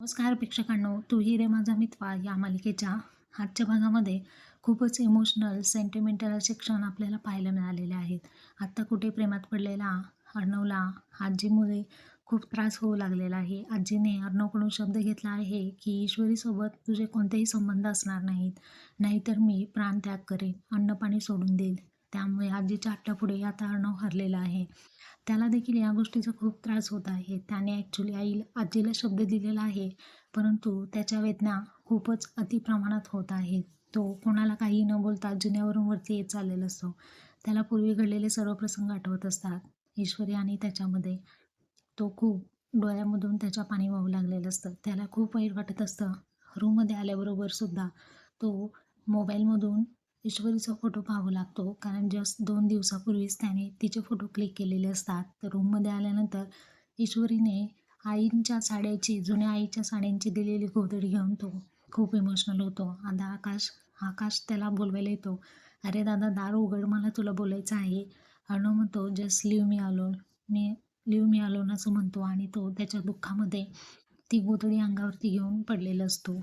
नमस्कार प्रेक्षकांनो तू ही रे माझा मितवा या मालिकेच्या आजच्या भागामध्ये खूपच इमोशनल सेंटिमेंटल असे क्षण आपल्याला पाहायला मिळालेले आहेत. आत्ता कुठे प्रेमात पडलेला अर्णवला आजीमुळे खूप त्रास होऊ लागलेला आहे. आजीने अर्णवकडून शब्द घेतला आहे की ईश्वरीसोबत तुझे कोणतेही संबंध असणार नाहीत. नाहीतर मी प्राण त्याग करेन. अन्न पाणी सोडून देईल. त्यामुळे आजीच्या हट्टापुढे आता अर्णव हरलेला आहे. त्याला देखील या गोष्टीचा खूप त्रास होत आहे. त्याने ॲक्च्युली आई आजीला शब्द दिलेला आहे परंतु त्याच्या वेदना खूपच अतिप्रमाणात होत आहेत. तो कोणाला काही न बोलता जुन्यावरून वरती येत चाललेला असतो. त्याला पूर्वी घडलेले सर्व प्रसंग आठवत असतात. ईश्वरी आणि त्याच्यामध्ये तो खूप डोळ्यामधून त्याच्या पाणी वाहू लागलेलं असतं. त्याला खूप वाईट वाटत असतं. रूममध्ये आल्याबरोबर सुद्धा तो मोबाईलमधून ईश्वरीचा फोटो पाहावा लागतो. कारण जस्ट दोन दिवसापूर्वीच त्याने तिचे फोटो क्लिक केलेले असतात. तर रूममध्ये आल्यानंतर ईश्वरीने आईंच्या साड्याची जुन्या आईच्या साड्यांची दिलेली गोधडी घेऊन तो खूप इमोशनल होतो. आता आकाश आकाश त्याला बोलवायला येतो. अरे दादा दार उघड मला तुला बोलायचं आहे. अनु म्हणतो just leave me alone me leave me alone असं म्हणतो. आणि तो त्याच्या दुःखामध्ये ती गोधडी अंगावरती घेऊन पडलेला असतो.